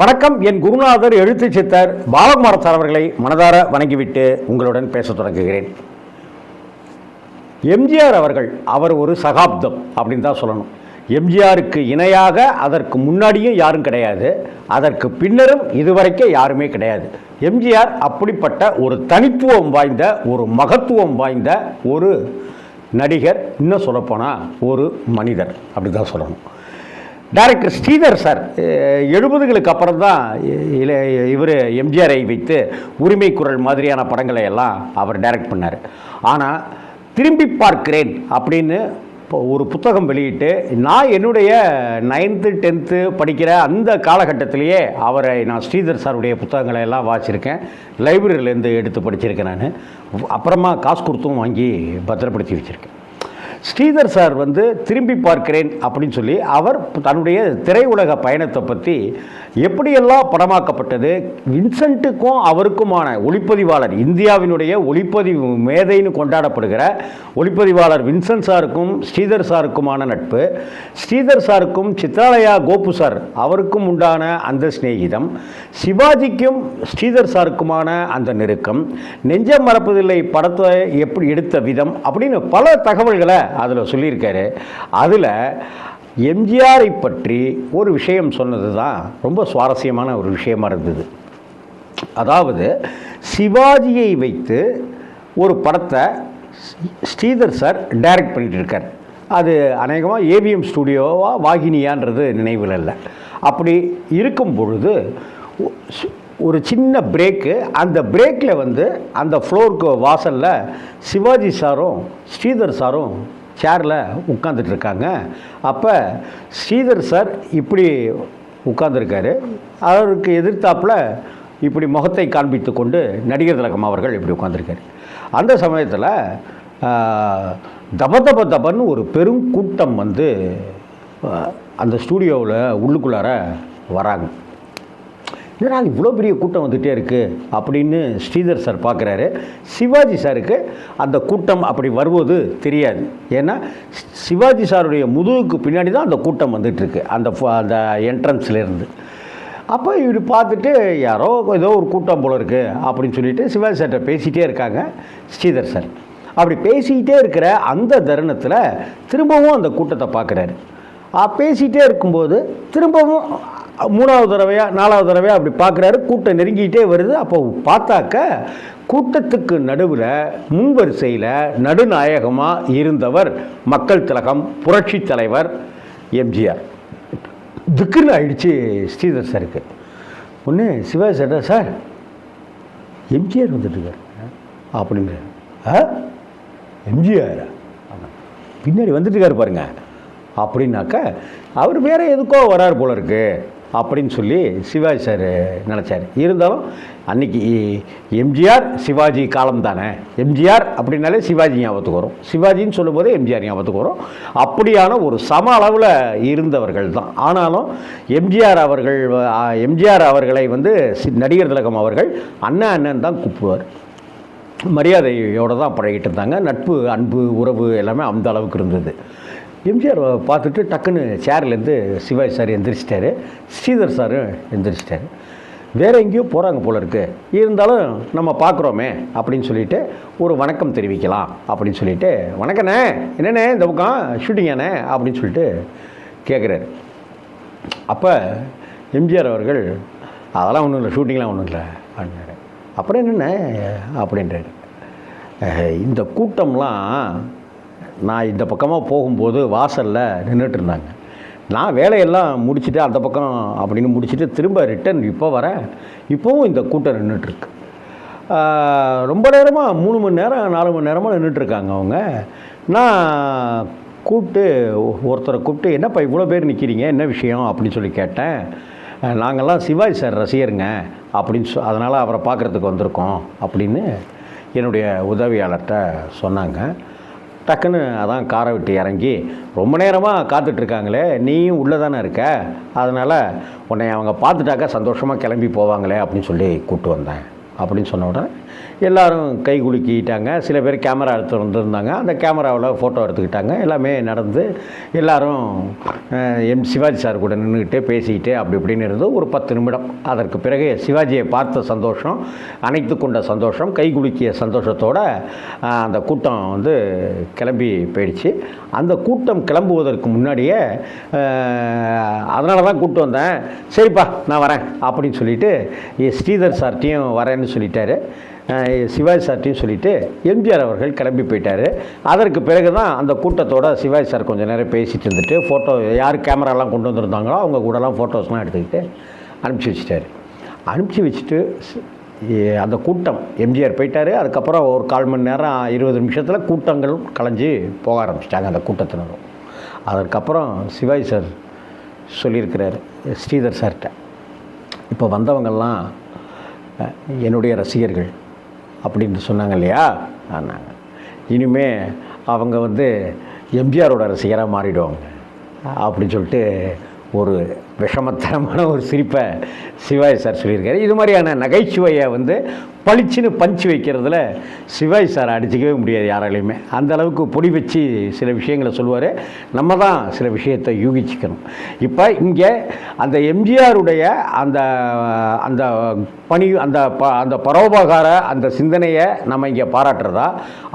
வணக்கம். என் குருநாதர் எழுத்து சித்தர் பாலகுமார சார் அவர்களை மனதார வணங்கிவிட்டு உங்களுடன் பேசத் தொடங்குகிறேன். எம்ஜிஆர் அவர்கள் அவர் ஒரு சகாப்தம் அப்படின்னு தான் சொல்லணும். எம்ஜிஆருக்கு இணையாக அதற்கு முன்னாடியும் யாரும் கிடையாது. அதற்கு பின்னரும் இதுவரைக்கும் யாருமே கிடையாது. எம்ஜிஆர் அப்படிப்பட்ட ஒரு தனித்துவம் வாய்ந்த ஒரு மகத்துவம் வாய்ந்த ஒரு நடிகர் இன்னும் சொல்லப்போனால் ஒரு மனிதர் அப்படி தான் சொல்லணும். டைரக்டர் ஸ்ரீதர் சார் எழுபதுகளுக்கு அப்புறம் தான் இவர் எம்ஜிஆரை வைத்து உரிமை குரல் மாதிரியான படங்களை எல்லாம் அவர் டைரக்ட் பண்ணார். ஆனால் திரும்பி பார்க்கிறேன் அப்படின்னு இப்போ ஒரு புத்தகம் வெளியிட்டு நான் என்னுடைய நைன்த்து டென்த்து படிக்கிற அந்த காலகட்டத்திலேயே அவரை நான் ஸ்ரீதர் சாருடைய புத்தகங்களை எல்லாம் வாசிச்சிருக்கேன். லைப்ரரியிலேருந்து எடுத்து படிச்சிருக்கேன் நான். அப்புறமா காசு கொடுத்தும் வாங்கி பத்திரப்படுத்தி வச்சுருக்கேன். ஸ்ரீதர் சார் வந்து திரும்பி பார்க்கிறேன் அப்படின்னு சொல்லி அவர் தன்னுடைய திரையுலக பயணத்தை பற்றி எப்படியெல்லாம் படமாக்கப்பட்டது? வின்சென்ட்டுக்கும் அவருக்குமான ஒளிப்பதிவாளர் இந்தியாவினுடைய ஒளிப்பதிவு மேதைன்னு கொண்டாடப்படுகிற ஒளிப்பதிவாளர் வின்சென்ட் சாருக்கும் ஸ்ரீதர் சாருக்குமான நட்பு. ஸ்ரீதர் சாருக்கும் சித்ராலயா கோபு சார் அவருக்கும் உண்டான அந்த சிநேகிதம். சிவாஜிக்கும் ஸ்ரீதர் சாருக்குமான அந்த நெருக்கம். நெஞ்சம் மறப்பதில்லை படத்தை எப்படி எடுத்த விதம் அப்படின்னு பல தகவல்களை அதில் சொல்லியிருக்காரு. அதில் எம்ஜிஆரை பற்றி ஒரு விஷயம் சொன்னது தான் ரொம்ப சுவாரஸ்யமான ஒரு விஷயமா இருந்தது. அதாவது சிவாஜியை வைத்து ஒரு படத்தை ஸ்ரீதர் சார் டைரக்ட் பண்ணிட்டு இருக்கார் அது அநேகமாக ஏவிஎம் ஸ்டுடியோவா வாகினியான்றது நினைவில் இல்லை. அப்படி இருக்கும் பொழுது ஒரு சின்ன பிரேக்கு அந்த பிரேக்கில் வந்து அந்த ஃப்ளோருக்கு வாசலில் சிவாஜி சாரும் ஸ்ரீதர் சாரும் சேரில் உட்காந்துட்டு இருக்காங்க அப்போ ஸ்ரீதர் சார் இப்படி உட்காந்துருக்காரு அவருக்கு எதிர்த்தாப்பில் இப்படி முகத்தை காண்பித்து கொண்டு நடிகர் திலகம் அவர்கள் இப்படி உட்காந்துருக்காரு அந்த சமயத்தில் தப தப தபன்னு ஒரு பெரும் கூட்டம் வந்து அந்த ஸ்டூடியோவில் உள்ளுக்குள்ளார வராங்க. என்னடா இவ்வளோ பெரிய கூட்டம் வந்துகிட்டே இருக்குது அப்படின்னு ஸ்ரீதர் சார் பார்க்குறாரு. சிவாஜி சாருக்கு அந்த கூட்டம் அப்படி வருவது தெரியாது. ஏன்னா சிவாஜி சாருடைய முதுகுக்கு பின்னாடி தான் அந்த கூட்டம் வந்துகிட்ருக்கு அந்த ஃப- அந்த என்ட்ரன்ஸ்லேருந்து அப்போ இவர் பார்த்துட்டு யாரோ ஏதோ ஒரு கூட்டம் போல இருக்குது அப்படின்னு சொல்லிட்டு சிவாஜி சார்கிட்ட பேசிகிட்டே இருக்காங்க ஸ்ரீதர் சார். அப்படி பேசிக்கிட்டே இருக்கிற அந்த தருணத்தில் திரும்பவும் அந்த கூட்டத்தை பார்க்குறாரு. பேசிகிட்டே இருக்கும்போது திரும்பவும் மூணாவது தடவையாக நாலாவது தடவையாக அப்படி பார்க்குறாரு. கூட்டம் நெருங்கிட்டே வருது. அப்போ பார்த்தாக்க கூட்டத்துக்கு நடுவில் முன்வரிசையில் நடுநாயகமாக இருந்தவர் மக்கள் திலகம் புரட்சி தலைவர் எம்ஜிஆர். திக்குன்னு ஆயிடுச்சு ஸ்ரீதர் சாருக்கு. ஒன்று சிவா சார் சார் எம்ஜிஆர் வந்துட்டுருக்கார். அப்படிங்கிறார். ஆ? எம்ஜிஆர்? பின்னாடி வந்துட்டுருக்காரு பாருங்க. அப்படின்னாக்க அவர் வேறு எதுக்கோ வரார் போல இருக்குது அப்படின்னு சொல்லி சிவாஜி சார் நினச்சார். இருந்தாலும் அன்னைக்கு எம்ஜிஆர் சிவாஜி காலம் தானே. எம்ஜிஆர் அப்படின்னாலே சிவாஜி ஞாபகத்துக்கு வரும். சிவாஜின்னு சொல்லும்போதே எம்ஜிஆர் ஞாபகத்துக்கு வரும். அப்படியான ஒரு சம அளவில் இருந்தவர்கள் தான். ஆனாலும் எம்ஜிஆர் அவர்கள் எம்ஜிஆர் அவர்களை வந்து சி- நடிகர் திலகம் அவர்கள் அண்ணன் அண்ணன் தான் கூப்பிடுவார். மரியாதையோடு தான் பழகிட்டு இருந்தாங்க. நட்பு அன்பு உறவு எல்லாமே அந்த அளவுக்கு இருந்தது. எம்ஜிஆர் பார்த்துட்டு டக்குன்னு சேர்லேருந்து சிவாஜி சார் எந்திரிச்சிட்டாரு ஸ்ரீதர் சார் எந்திரிச்சிட்டாரு. வேறு எங்கேயோ போகிறாங்க போல இருக்குது இருந்தாலும் நம்ம பார்க்குறோமே அப்படின்னு சொல்லிட்டு ஒரு வணக்கம் தெரிவிக்கலாம் அப்படின்னு சொல்லிட்டு வணக்கண்ணே என்னண்ணே இந்த பக்கம்? ஷூட்டிங்காண்ணே அப்படின்னு சொல்லிட்டு கேட்குறாரு அப்போ எம்ஜிஆர் அவர்கள் அதெல்லாம் ஒன்றும் இல்லை ஷூட்டிங்லாம் ஒன்றும் இல்லை அப்படின்னாரு. அப்புறம் என்னென்ன அப்படின்றாரு. இந்த கூட்டம்லாம் நான் இந்த பக்கமாக போகும்போது வாசலில் நின்றுட்டு இருந்தாங்க நான் வேலையெல்லாம் முடிச்சுட்டு அந்த பக்கம் அப்படின்னு முடிச்சுட்டு திரும்ப ரிட்டர்ன் இப்போ வரேன் இப்போவும் இந்த கூட்டம் நின்றுட்டுருக்கு ரொம்ப நேரமாக மூணு மணி நேரம் நாலு மணி நேரமாக நின்றுட்டுருக்காங்க அவங்க. நான் கூப்பிட்டு ஒருத்தரை கூப்பிட்டு என்னப்பா இவ்வளோ பேர் நிற்கிறீங்க என்ன விஷயம்? அப்படின்னு சொல்லி கேட்டேன். நாங்கள்லாம் சிவாஜி சார் ரசிகருங்க. அப்படின்னு சொ அதனால் அவரை பார்க்குறதுக்கு வந்திருக்கோம். அப்படின்னு என்னுடைய உதவியாளர்கிட்ட சொன்னாங்க. டக்குன்னு அதான் காரை விட்டு இறங்கி ரொம்ப நேரமாக காத்துட்ருக்காங்களே நீயும் உள்ளே தானே இருக்க? அதனால் உன்னை அவங்க பார்த்துட்டாக்கா சந்தோஷமாக கிளம்பி போவாங்களே அப்படின்னு சொல்லி கூப்பிட்டு வந்தேன். அப்படின்னு சொன்ன உடனே எல்லோரும் கை குலுக்கிட்டாங்க. சில பேர் கேமரா எடுத்து வந்துருந்தாங்க. அந்த கேமராவில் ஃபோட்டோ எடுத்துக்கிட்டாங்க. எல்லாமே நடந்து எல்லாரும் எம் சிவாஜி சார் கூட நின்றுக்கிட்டு பேசிக்கிட்டு அப்படி இப்படின்னு இருந்து ஒரு பத்து நிமிடம். அதற்கு பிறகு சிவாஜியை பார்த்த சந்தோஷம் அணைத்து கொண்ட சந்தோஷம் கை குலுக்கிய சந்தோஷத்தோட அந்த கூட்டம் வந்து கிளம்பி போயிடுச்சு. அந்த கூட்டம் கிளம்புவதற்கு முன்னாடியே அதனால தான் கூப்பிட்டு வந்தேன். சரிப்பா நான் வரேன் அப்படின்னு சொல்லிட்டு ஸ்ரீதர் சார்ட்டையும் வரேன்னு சொல்லிட்டாரு. சிவாஜி சார்ட்டையும் சொல்லிவிட்டு எம்ஜிஆர் அவர்கள் கிளம்பி போயிட்டார். அதற்கு பிறகு தான் அந்த கூட்டத்தோட சிவாஜி சார் கொஞ்சம் நேரம் பேசிகிட்டு இருந்துட்டு ஃபோட்டோ யார் கேமராலாம் கொண்டு வந்திருந்தாங்களோ அவங்க கூடலாம் ஃபோட்டோஸ்லாம் எடுத்துக்கிட்டு அனுப்பிச்சி வச்சிட்டாரு. அனுப்பிச்சி வச்சுட்டு அந்த கூட்டம் எம்ஜிஆர் போயிட்டார். அதுக்கப்புறம் ஒரு கால் மணி நேரம் இருபது நிமிஷத்தில் கூட்டங்கள் கலைஞ்சு போக ஆரம்பிச்சிட்டாங்க அந்த கூட்டத்தினரும். அதற்கப்புறம் சிவாஜி சார் சொல்லியிருக்கிறார் ஸ்ரீதர் சார்கிட்ட இப்போ வந்தவங்கெல்லாம் என்னுடைய ரசிகர்கள் அப்படின்னு சொன்னாங்க இல்லையா? ஆனாங்க. இனிமே அவங்க வந்து எம்ஜிஆரோட ரசிகராக மாறிடுவாங்க. அப்படின்னு சொல்லிட்டு ஒரு விஷமத்தனமான ஒரு சிரிப்பை சிவாஜி சார் சொல்லியிருக்காரு. இது மாதிரியான நகைச்சுவையை வந்து பளிச்சுன்னு பஞ்சு வைக்கிறதுல சிவாஜி சார் அடிச்சிக்கவே முடியாது யாராலையுமே. அந்த அளவுக்கு பொடி வச்சு சில விஷயங்களை சொல்லுவார். நம்ம தான் சில விஷயத்தை யூகிச்சுக்கணும். இப்போ இங்கே அந்த எம்ஜிஆருடைய அந்த அந்த பணி அந்த ப அந்த பரோபகார அந்த சிந்தனையை நம்ம இங்கே பாராட்டுறதா?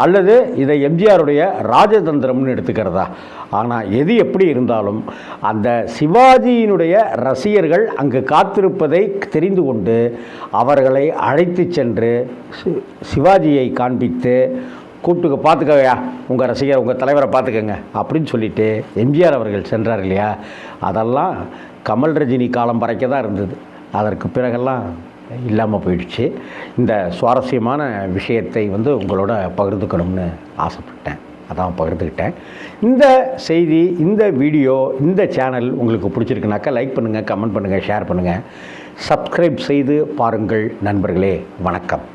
அல்லது இதை எம்ஜிஆருடைய ராஜதந்திரம்னு எடுத்துக்கிறதா? ஆனால் எது எப்படி இருந்தாலும் அந்த சிவாஜியினுடைய ரசிகர்கள் அங்கு காத்திருப்பதை தெரிந்து கொண்டு அவர்களை அழைத்து சென்று சி- சிவாஜியை காண்பித்து கூப்பிட்டுக்க பார்த்துக்கவையா உங்கள் ரசிகர் உங்கள் தலைவரை பார்த்துக்கங்க அப்படின்னு சொல்லிட்டு எம்ஜிஆர் அவர்கள் சென்றார் இல்லையா? அதெல்லாம் கமல் ரஜினி காலம் பறைக்க தான் இருந்தது. அதற்கு பிறகெல்லாம் இல்லாமல் போயிடுச்சு. இந்த சுவாரஸ்யமான விஷயத்தை வந்து உங்களோட பகிர்ந்துக்கணும்னு ஆசைப்பட்டேன். அதான் பகிர்ந்துக்கிட்டேன். இந்த செய்தி இந்த வீடியோ இந்த சேனல் உங்களுக்கு பிடிச்சிருக்குனாக்கா லைக் பண்ணுங்கள் கமெண்ட் பண்ணுங்கள் ஷேர் பண்ணுங்கள் சப்ஸ்கிரைப் செய்து பாருங்கள் நண்பர்களே. வணக்கம்.